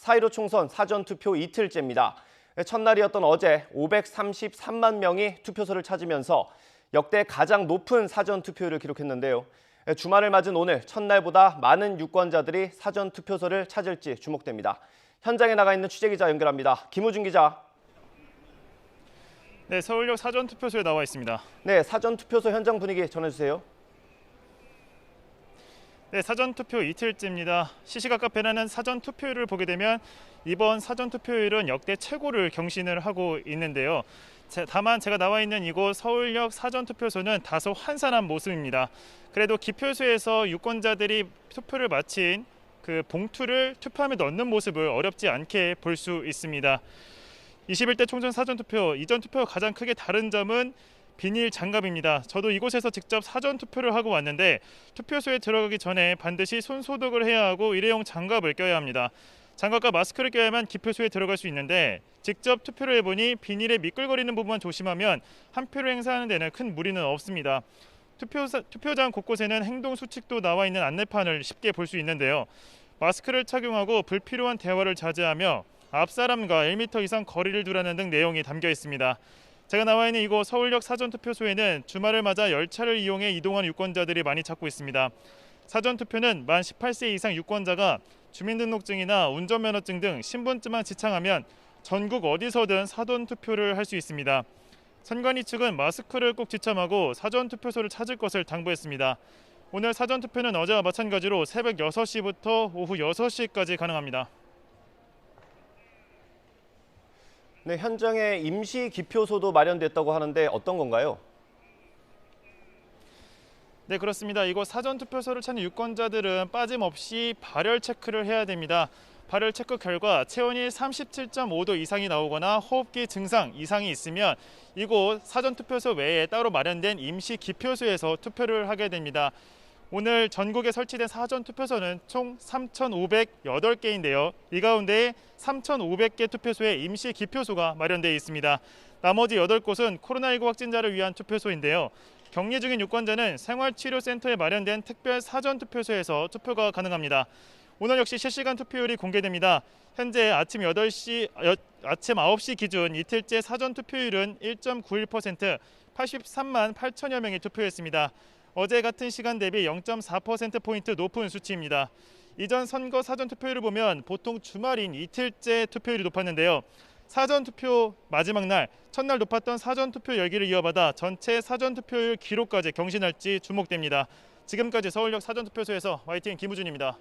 4.15 총선 사전투표 이틀째입니다. 첫날이었던 어제 533만 명이 투표소를 찾으면서 역대 가장 높은 사전투표율을 기록했는데요. 주말을 맞은 오늘 첫날보다 많은 유권자들이 사전투표소를 찾을지 주목됩니다. 현장에 나가 있는 취재기자 연결합니다. 김우준 기자. 네, 서울역 사전투표소에 나와 있습니다. 네, 사전투표소 현장 분위기 전해주세요. 네, 사전투표 이틀째입니다. 시시각 카페라는 사전투표율을 보게 되면 이번 사전투표율은 역대 최고를 경신을 하고 있는데요. 제- 다만 제가 나와 있는 이곳 서울역 사전투표소는 다소 한산한 모습입니다. 그래도 기표소에서 유권자들이 투표를 마친 그 봉투를 투표함에 넣는 모습을 어렵지 않게 볼 수 있습니다. 21대 총선 사전투표 이전 투표와 가장 크게 다른 점은 비닐 장갑입니다. 저도 이곳에서 직접 사전 투표를 하고 왔는데 투표소에 들어가기 전에 반드시 손 소독을 해야 하고 일회용 장갑을 껴야 합니다. 장갑과 마스크를 껴야만 기표소에 들어갈 수 있는데 직접 투표를 해보니 비닐에 미끌거리는 부분만 조심하면 한 표를 행사하는 데는 큰 무리는 없습니다. 투표사, 투표장 곳곳에는 행동 수칙도 나와 있는 안내판을 쉽게 볼 수 있는데요. 마스크를 착용하고 불필요한 대화를 자제하며 앞 사람과 1m 이상 거리를 두라는 등 내용이 담겨 있습니다. 제가 나와 있는 이곳 서울역 사전투표소에는 주말을 맞아 열차를 이용해 이동한 유권자들이 많이 찾고 있습니다. 사전투표는 만 18세 이상 유권자가 주민등록증이나 운전면허증 등 신분증만 지참하면 전국 어디서든 사전투표를 할 수 있습니다. 선관위 측은 마스크를 꼭 지참하고 사전투표소를 찾을 것을 당부했습니다. 오늘 사전투표는 어제와 마찬가지로 새벽 6시부터 오후 6시까지 가능합니다. 네, 현장에 임시 기표소도 마련됐다고 하는데 어떤 건가요? 네 그렇습니다. 이곳 사전 투표소를 찾는 유권자들은 빠짐없이 발열 체크를 해야 됩니다. 발열 체크 결과 체온이 37.5도 이상이 나오거나 호흡기 증상 이상이 있으면 이곳 사전 투표소 외에 따로 마련된 임시 기표소에서 투표를 하게 됩니다. 오늘 전국에 설치된 사전 투표소는 총 3,508개인데요. 이 가운데 3,500개 투표소에 임시 기표소가 마련되어 있습니다. 나머지 8곳은 코로나19 확진자를 위한 투표소인데요. 격리 중인 유권자는 생활치료센터에 마련된 특별 사전 투표소에서 투표가 가능합니다. 오늘 역시 실시간 투표율이 공개됩니다. 현재 아침 8시 여- 아침 9시 기준 이틀째 사전 투표율은 1.91% 83만 8천여 명이 투표했습니다. 어제 같은 시간 대비 0.4% 포인트 높은 수치입니다. 이전 선거 사전 투표율을 보면 보통 주말인 이틀째 투표율이 높았는데요. 사전 투표 마지막 날 첫날 높았던 사전 투표 열기를 이어받아 전체 사전 투표율 기록까지 경신할지 주목됩니다. 지금까지 서울역 사전 투표소에서 YTN 김우준입니다.